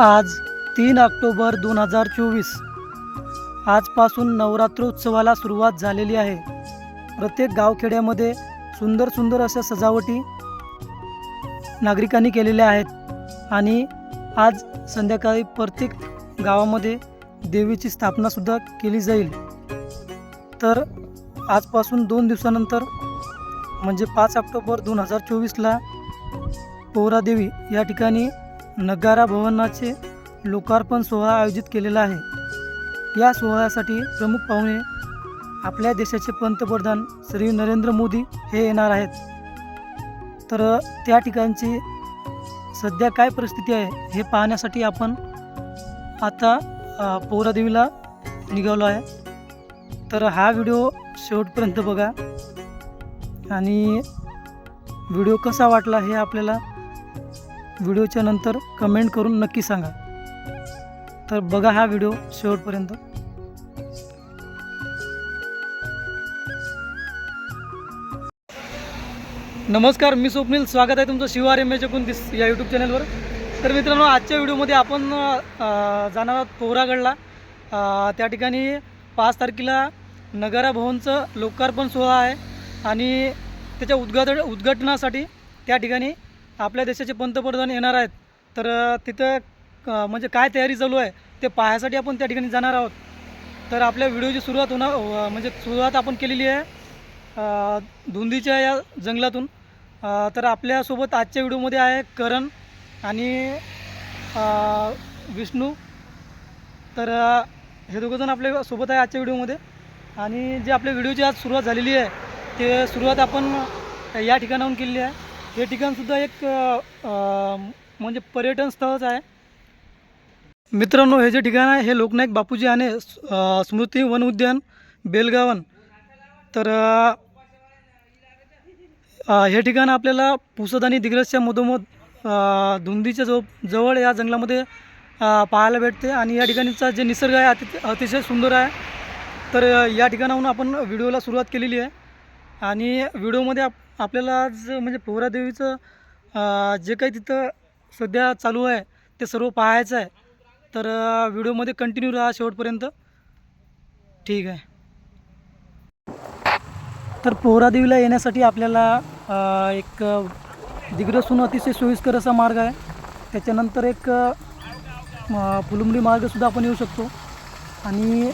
आज तीन ऑक्टोबर दोन हजार चोवीस. आजपासून नवरात्रोत्सवाला सुरुवात झालेली आहे. प्रत्येक गावखेड्यामध्ये सुंदर सुंदर अशा सजावटी नागरिकांनी केलेल्या आहेत आणि आज संध्याकाळी प्रत्येक गावामध्ये देवीची स्थापनासुद्धा केली जाईल. तर आजपासून दोन दिवसानंतर म्हणजे पाच ऑक्टोबर दोन हजार चोवीसला पोहरादेवी या ठिकाणी नगारा भवनाचे लोकार्पण सोहळा आयोजित केलेला आहे. या सोहळ्यासाठी प्रमुख पाहुणे आपल्या देशाचे पंतप्रधान श्री नरेंद्र मोदी हे येणार आहेत. तर त्या ठिकाणची सध्या काय परिस्थिती आहे हे पाहण्यासाठी आपण आता पोहरादेवीला निघालो आहे. तर हा व्हिडिओ शेवटपर्यंत बघा. आणि व्हिडिओ कसा वाटला हे आपल्याला व्हिडिओच्या नंतर कमेंट करून नक्की सांगा. तर बघा हा व्हिडिओ शेवटपर्यंत. नमस्कार मी स्वप्नील. स्वागत आहे तुमचं शिवार एम एच दिस या यूट्यूब चॅनलवर तर मित्रांनो आजच्या व्हिडिओमध्ये आपण जाणार आहोत पोहरागडला त्या ठिकाणी पाच तारखेला नगारा भवनचं लोकार्पण सोहळा आहे. आणि त्याच्या उद्घाटन उद्घाटनासाठी त्या ठिकाणी आपल्या देशाचे पंतप्रधान येणार आहेत तर तिथं म्हणजे काय तयारी चालू आहे ते पाहायसाठी आपण त्या ठिकाणी जाणार आहोत. तर आपल्या व्हिडिओची सुरुवात होणार म्हणजे सुरुवात आपण केलेली आहे धुंदीच्या या जंगलातून. तर आपल्यासोबत आजच्या व्हिडिओमध्ये आहे करण आणि विष्णू. तर हे दोघंजण आपल्यासोबत आहे आजच्या व्हिडिओमध्ये. आणि जे आपल्या व्हिडिओची आज सुरुवात झालेली आहे ते सुरुवात आपण या ठिकाणाहून केलेली आहे. हे ठिकाणसुद्धा एक म्हणजे पर्यटन स्थळच आहे. मित्रांनो हे जे ठिकाण आहे हे लोकनायक बापूजी आणि स्मृती वन उद्यान बेलगावन. तर हे ठिकाण आपल्याला पुसद आणि दिग्रसच्या मधोमध धुंदीच्या जव जवळ या जंगलामध्ये पाहायला भेटते आणि या ठिकाणीचा जे निसर्ग आहे अति अतिशय सुंदर आहे. तर या ठिकाणाहून आपण व्हिडिओला सुरुवात केलेली आहे. आणि व्हिडिओमध्ये आप आपल्याला आज म्हणजे पोहरादेवीचं जे काही तिथं सध्या चालू आहे ते सर्व पाहायचं आहे. तर व्हिडिओमध्ये कंटिन्यू राहा शेवटपर्यंत. ठीक आहे. तर पोहरादेवीला येण्यासाठी आपल्याला एक दिग्रसून अतिशय सोयीस्कर असा मार्ग आहे. त्याच्यानंतर एक अ, मार्गसुद्धा आपण येऊ शकतो. आणि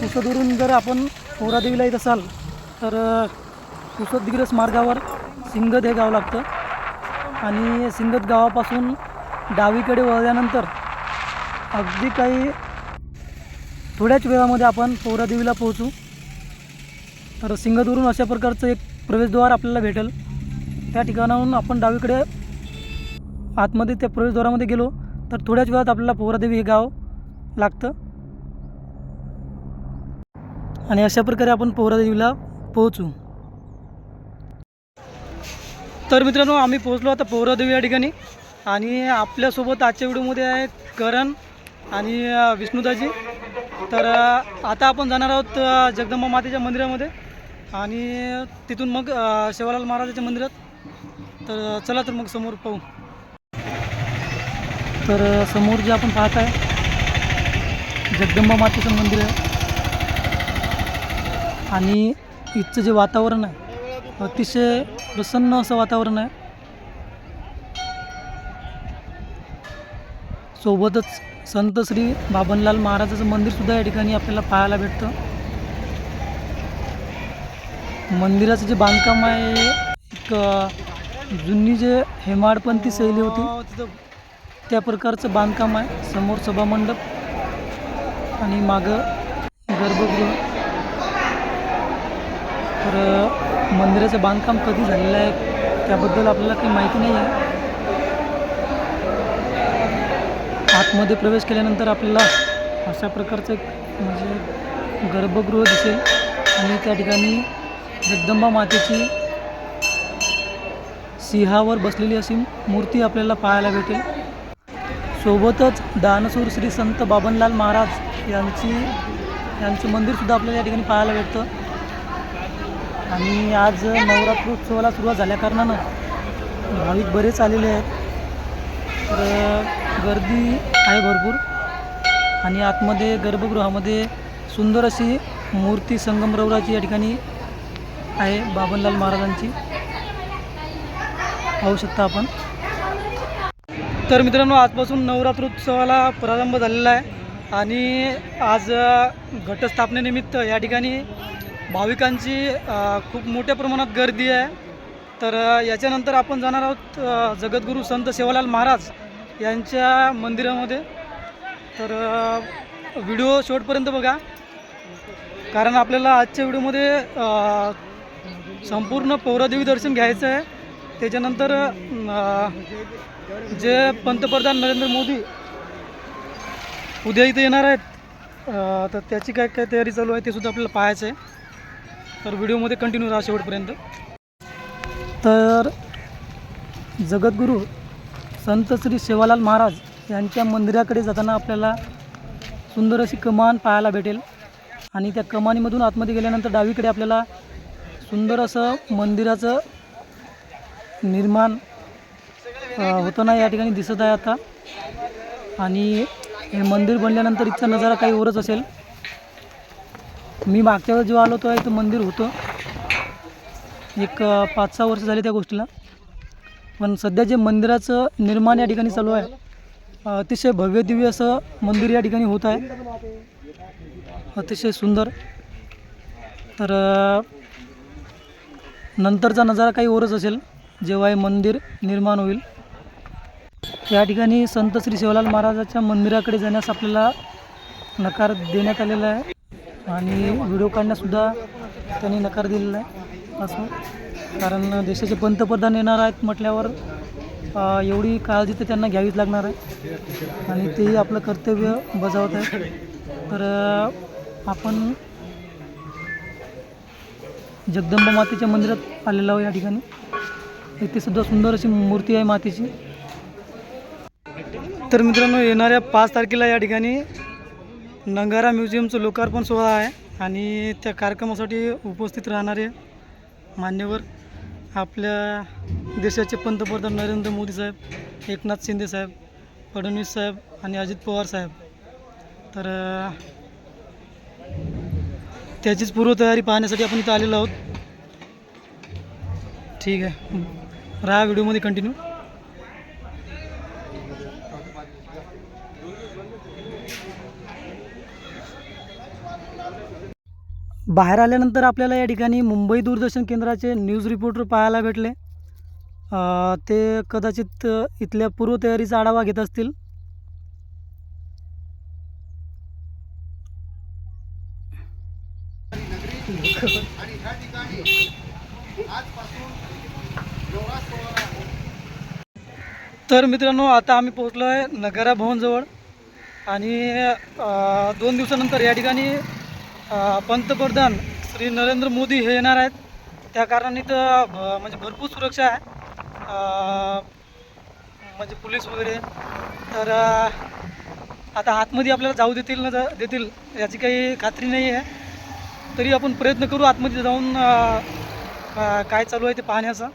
पुसदवरून जर आपण पोहरादेवीला येत असाल तर पुसदगिरस मार्गावर सिंगद हे गाव लागतं. आणि सिंगद गावापासून डावीकडे वळल्यानंतर अगदी काही थोड्याच वेळामध्ये आपण पोहरादेवीला पोहोचू. तर सिंगदवरून अशा प्रकारचं एक प्रवेशद्वार आपल्याला भेटेल. त्या ठिकाणाहून आपण डावीकडे आतमध्ये त्या प्रवेशद्वारामध्ये गेलो तर थोड्याच वेळात आपल्याला पोहरादेवी हे गाव लागतं. आणि अशा प्रकारे आपण पोहरादेवीला पोहोचू. तर मित्रांनो आम्ही पोहोचलो आता पोहरादेवी या ठिकाणी. आणि आपल्यासोबत आजच्या व्हिडिओमध्ये आहे करण आणि विष्णुदाजी. तर आता आपण जाणार आहोत जगदंबा मातेच्या मंदिरामध्ये. आणि तिथून मग शिवालाल महाराजाच्या मंदिरात. तर चला तर मग समोर पाहू. तर समोर जे आपण पाहत आहे जगदंबा मातेचं मंदिर आहे. आणि इथचं जे वातावरण आहे अतिशय प्रसन्न असं वातावरण आहे. सोबतच संत श्री बाबनलाल महाराजाचं मंदिरसुद्धा या ठिकाणी आपल्याला पाहायला भेटतं. मंदिराचं जे बांधकाम आहे एक जुनी जे हेमाडपंथी शैली होती त्या प्रकारचं बांधकाम आहे. समोर सभामंडप आणि मागं गर्भगृह. तर मंदिराचं बांधकाम कधी झालेलं आहे त्याबद्दल आपल्याला काही माहिती नाही आहे. आतमध्ये प्रवेश केल्यानंतर आपल्याला अशा प्रकारचं एक म्हणजे गर्भगृह दिसेल आणि त्या ठिकाणी जगदंबा मातेची सिंहावर बसलेली अशी मूर्ती आपल्याला पाहायला भेटेल. सोबतच दानसूर श्री संत बाबनलाल महाराज यांची यांचं मंदिरसुद्धा आपल्याला या ठिकाणी पाहायला भेटतं. आणि आज नवरात्रोत्सवाला सुरुवात झाल्याकारणानं भाविक बरेच आलेले आहेत. तर गर्दी आहे भरपूर. आणि आतमध्ये गर्भगृहामध्ये सुंदर अशी मूर्ती संगमरवराची या ठिकाणी आहे बाबनलाल महाराजांची. पाहू शकता आपण. तर मित्रांनो आजपासून नवरात्रोत्सवाला प्रारंभ झालेला आहे. आणि आज घटस्थापनेनिमित्त या ठिकाणी भाविकांची खूप मोठ्या प्रमाणात गर्दी आहे. तर याच्यानंतर आपण जाणार आहोत जगद्गुरू संत सेवालाल महाराज यांच्या मंदिरामध्ये. तर व्हिडिओ शेवटपर्यंत बघा. कारण आपल्याला आजच्या व्हिडिओमध्ये संपूर्ण पौरादेवी दर्शन घ्यायचं आहे. त्याच्यानंतर जे पंतप्रधान नरेंद्र मोदी उद्या इथे येणार आहेत तर त्याची काय काय तयारी चालू आहे ते सुद्धा आपल्याला पाहायचं आहे. तर व्हिडिओमध्ये कंटिन्यू राहा शेवटपर्यंत. तर जगद्गुरू संत श्री सेवालाल महाराज यांच्या मंदिराकडे जाताना आपल्याला सुंदर अशी कमान पाहायला भेटेल. आणि त्या कमानीमधून आतमध्ये गेल्यानंतर डावीकडे आपल्याला सुंदर असं मंदिराचं निर्माण होताना या ठिकाणी दिसत आहे आता. आणि हे मंदिर बनल्यानंतर इथचा नजारा काही वरच असेल. मी मागच्या वेळेस जेव्हा आलो तेव्हा इथं मंदिर होतं. एक पाच सहा वर्ष झाले त्या गोष्टीला. पण सध्या जे मंदिराचं निर्माण या ठिकाणी चालू आहे अतिशय भव्य दिव्य असं मंदिर या ठिकाणी होत आहे. अतिशय सुंदर. तर नंतरचा नजारा काही वरच असेल जेव्हा हे मंदिर निर्माण होईल. या ठिकाणी संत श्री शिवलाल महाराजाच्या मंदिराकडे जाण्यास आपल्याला नकार देण्यात आलेला आहे. आणि व्हिडिओ काढण्यासुद्धा त्यांनी नकार दिलेला आहे असं. कारण देशाचे पंतप्रधान येणार आहेत म्हटल्यावर एवढी काळजी तर त्यांना घ्यावीच लागणार आहे. आणि तेही आपलं कर्तव्य बजावत आहे तर आपण जगदंबा मातेच्या मंदिरात आलेलो आहोत या ठिकाणी. इथे सुद्धा सुंदर अशी मूर्ती आहे मातेची. तर मित्रांनो येणाऱ्या पाच तारखेला या ठिकाणी नंगारा म्युझियमचं लोकार्पण सोहळा आहे आणि त्या कार्यक्रमासाठी उपस्थित राहणारे मान्यवर आपल्या देशाचे पंतप्रधान नरेंद्र मोदी साहेब एकनाथ शिंदे साहेब फडणवीस साहेब आणि अजित पवार साहेब. तर त्याचीच पूर्वतयारी पाहण्यासाठी आपण इथं आलेलो आहोत. ठीक आहे. राहा व्हिडिओमध्ये कंटिन्यू. बाहेर आल्यानंतर आपल्याला या ठिकाणी मुंबई दूरदर्शन केंद्राचे न्यूज रिपोर्टर पाहायला भेटले. ते कदाचित इथल्या पूर्वतयारीचा आढावा घेत असतील. तर मित्रांनो आता आम्ही पोहोचलो आहे नगारा भवनजवळ आणि दोन दिवसानंतर या ठिकाणी पंतप्रधान श्री नरेंद्र मोदी हे येणार आहेत. त्या कारणाने तर भ- म्हणजे भरपूर सुरक्षा आहे. म्हणजे पोलीस वगैरे. तर आता आतमध्ये आपल्याला जाऊ देतील ना देतील याची काही खात्री नाही आहे. तरी आपण प्रयत्न करू आतमध्ये जाऊन काय चालू आहे ते पाहण्याचा.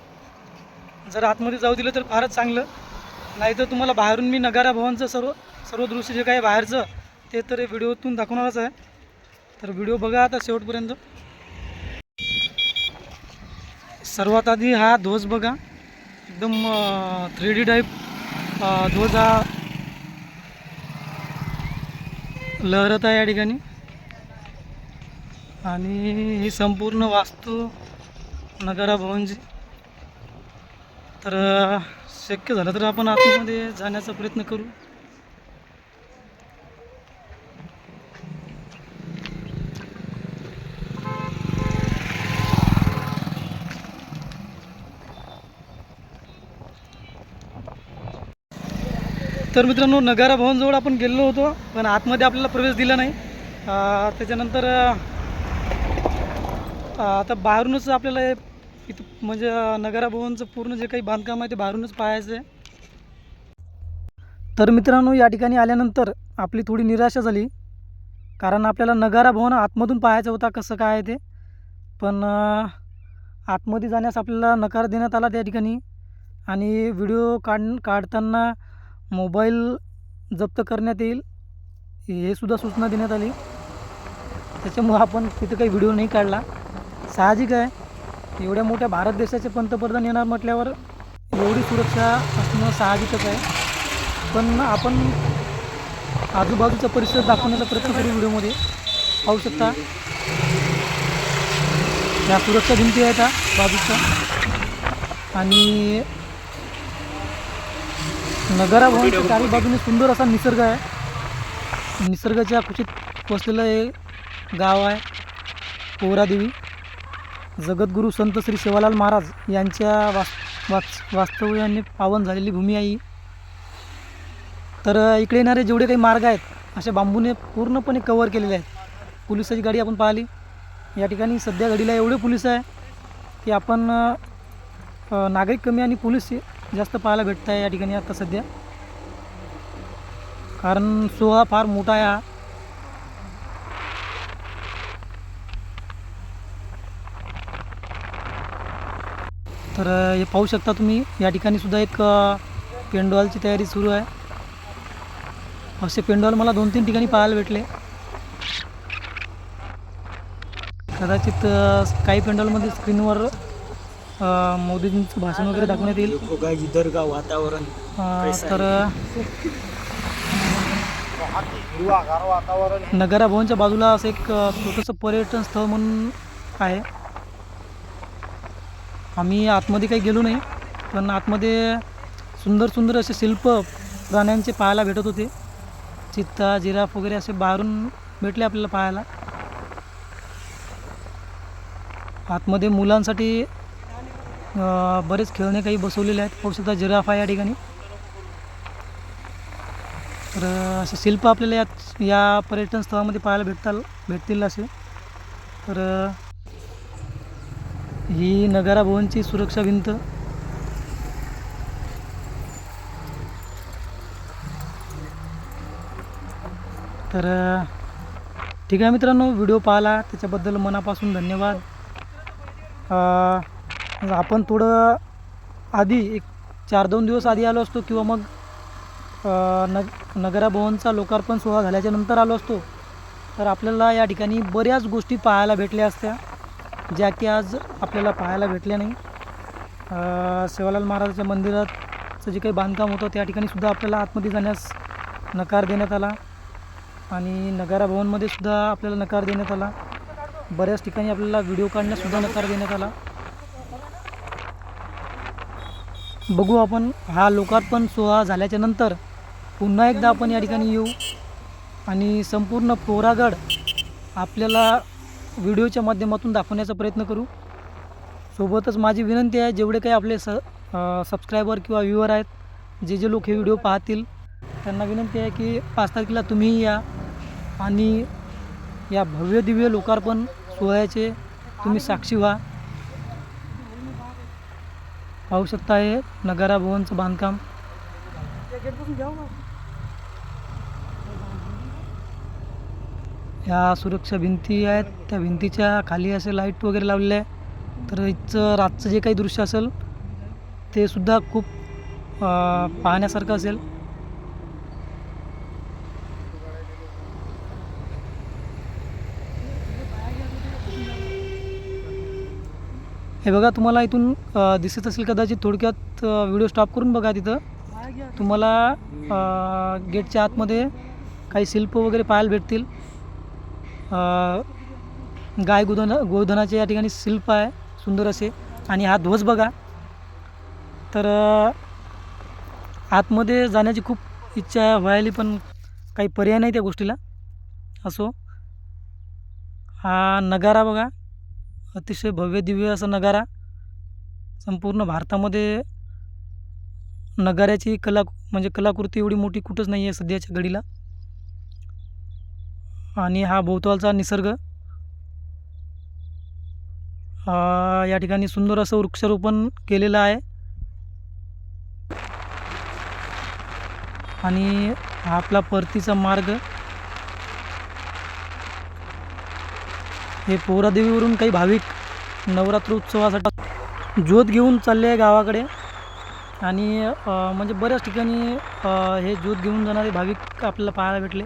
जर आतमध्ये जाऊ दिलं तर फारच चांगलं. नाही तर तुम्हाला बाहेरून मी नगारा भवनचं सर्व सर्व दृश्य जे काही बाहेरचं ते तर व्हिडिओतून दाखवणारच आहे. तर व्हिडिओ बघा आता शेवटपर्यंत. सर्वात आधी हा ध्वज बघा. एकदम थ्री डी टाईप ध्वज हा लहरत आहे या ठिकाणी. आणि ही संपूर्ण वास्तू नगारा भवनची. तर शक्य झालं तर आपण आतमध्ये जाण्याचा प्रयत्न करू. तर मित्रांनो नगारा भवनजवळ आपण गेलेलो होतो पण आतमध्ये आपल्याला प्रवेश दिला नाही. त्याच्यानंतर आता बाहेरूनच आपल्याला इथं म्हणजे नगारा भवनचं पूर्ण जे काही बांधकाम आहे ते बाहेरूनच पाहायचं आहे. तर मित्रांनो या ठिकाणी आल्यानंतर आपली थोडी निराशा झाली कारण आपल्याला नगारा भवन आतमधून पाहायचा होता कसं काय आहे ते. पण आतमध्ये जाण्यास आपल्याला नकार देण्यात आला त्या ठिकाणी. आणि व्हिडिओ काढ काढताना मोबाईल जप्त करण्यात येईल हे सुद्धा सूचना देण्यात आली. त्याच्यामुळं आपण तिथं काही व्हिडिओ नाही काढला. साहजिक आहे एवढ्या मोठ्या भारत देशाचे पंतप्रधान येणार म्हटल्यावर एवढी सुरक्षा असणं साहजिकच आहे. पण आपण आजूबाजूचा परिसर दाखवण्याचा प्रयत्न करू व्हिडिओमध्ये. पाहू शकता. या सुरक्षा भिंती आहेत बाजूच्या. आणि नगरा भवनच्या चारी बाजूने सुंदर असा निसर्ग आहे. निसर्गाच्या कुशीत वसलेलं हे गाव आहे. पोहरादेवी जगद्गुरू संत श्री शिवालाल महाराज यांच्या वास वास वास्तव्याने पावन झालेली भूमी आहे ही. तर इकडे येणारे जेवढे काही मार्ग आहेत अशा बांबूने पूर्णपणे कवर केलेले आहेत. पोलिसाची गाडी आपण पाहिली. या ठिकाणी सध्या घडीला एवढे पोलीस आहे की आपण नागरिक कमी आणि पोलीस जास्त पाहायला भेटत आहे या ठिकाणी आता सध्या. कारण सोहळा फार मोठा आहे हा. तर हे पाहू शकता तुम्ही या ठिकाणी सुद्धा एक पेंडॉलची तयारी सुरू आहे. असे पेंडॉल मला दोन तीन ठिकाणी पाहायला भेटले. कदाचित काही पेंडॉलमध्ये स्क्रीनवर अ, मोदीजींचं भाषण वगैरे दाखवण्यात येईल. इधर का वातावरण? तर नगरा भवनच्या बाजूला असं एक छोटंसं पर्यटन स्थळ म्हणून आहे. आम्ही आतमध्ये काही गेलो नाही पण आतमध्ये सुंदर सुंदर असे शिल्प प्राण्यांचे पाहायला भेटत होते. चित्ता जिराफ वगैरे असे बाहेरून भेटले आपल्याला पाहायला. आतमध्ये मुलांसाठी बरेच खेळणे काही बसवलेले आहेत. पाहू शकता जिराफ आहे या ठिकाणी. तर असे शिल्प आपल्याला या या पर्यटन स्थळामध्ये पाहायला भेटताल भेटतील असे. तर ही नगारा भवनची सुरक्षा भिंत. तर ठीक आहे मित्रांनो व्हिडिओ पाहिला. त्याच्याबद्दल मनापासून धन्यवाद. आपण थोडं आधी एक चार दोन दिवस आधी आलो असतो किंवा मग नग नगराभवनचा लोकार्पण सोहळा झाल्याच्यानंतर आलो असतो. तर आपल्याला या ठिकाणी बऱ्याच गोष्टी पाहायला भेटल्या असत्या ज्या की आज आपल्याला पाहायला भेटल्या नाही. सेवालाल महाराजाच्या मंदिराचं जे काही बांधकाम होतं त्या ठिकाणी सुद्धा आपल्याला आतमध्ये जाण्यास नकार देण्यात आला. आणि नगराभवनमध्ये सुद्धा आपल्याला नकार देण्यात आला. बऱ्याच ठिकाणी आपल्याला व्हिडिओ काढण्यासुद्धा नकार देण्यात आला. बघू आपण. हा लोकार्पण सोहळा झाल्याच्यानंतर पुन्हा एकदा आपण या ठिकाणी येऊ. आणि संपूर्ण पोरागड आपल्याला व्हिडिओच्या माध्यमातून दाखवण्याचा प्रयत्न करू. सोबतच माझी विनंती आहे जेवढे काही आपले स सबस्क्रायबर किंवा व्ह्युअर आहेत जे जे लोक हे व्हिडिओ पाहतील त्यांना विनंती आहे की पाच तारखेला तुम्हीही या. आणि या भव्य दिव्य लोकार्पण सोहळ्याचे तुम्ही साक्षी व्हा. पाहू शकता हे नगारा भवनचं बांधकाम. ह्या सुरक्षा भिंती आहेत. त्या भिंतीच्या खाली असे लाइट वगैरे लावलेले आहे. तर इथचं रातचं जे काही दृश्य असेल ते सुद्धा खूप पाहण्यासारखं असेल. हे बघा तुम्हाला इथून दिसत असेल कदाचित थोडक्यात व्हिडिओ स्टॉप करून बघा तिथं. तुम्हाला गेटच्या आतमध्ये काही शिल्प वगैरे पाहायला भेटतील. गाय गोधन गोधनाचे या ठिकाणी शिल्प आहे सुंदर असे. आणि हा ध्वज बघा. तर आतमध्ये जाण्याची खूप इच्छा व्हायली पण काही पर्याय नाही त्या गोष्टीला. असो. हा नगारा बघा. अतिशय भव्य दिव्य असा नगारा. संपूर्ण भारतामध्ये नगाऱ्याची कला म्हणजे कलाकृती एवढी मोठी कुठंच नाही आहे सध्याच्या घडीला. आणि हा भोवतालचा निसर्ग या ठिकाणी सुंदर असं वृक्षारोपण केलेलं आहे. आणि हा आपला परतीचा मार्ग हे पोहरादेवीवरून काही भाविक नवरात्र उत्सवासाठी ज्योत घेऊन चालले आहे गावाकडे. आणि म्हणजे बऱ्याच ठिकाणी हे ज्योत घेऊन जाणारे भाविक आपल्याला पाहायला भेटले.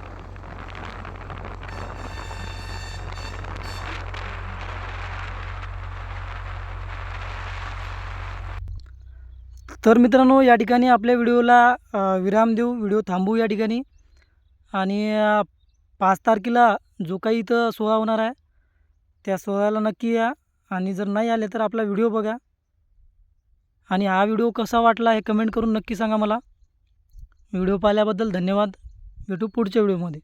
तर मित्रांनो या ठिकाणी आपल्या व्हिडिओला विराम देऊ. व्हिडिओ थांबू या ठिकाणी. आणि पाच तारखेला जो काही इथं सोहळा होणार आहे त्या सोहळ्याला नक्की या. आणि जर नाही आले तर आपला व्हिडिओ बघा. आणि हा व्हिडिओ कसा वाटला हे कमेंट करून नक्की सांगा मला. व्हिडिओ पाहिल्याबद्दल धन्यवाद. भेटू पुढच्या व्हिडिओमध्ये.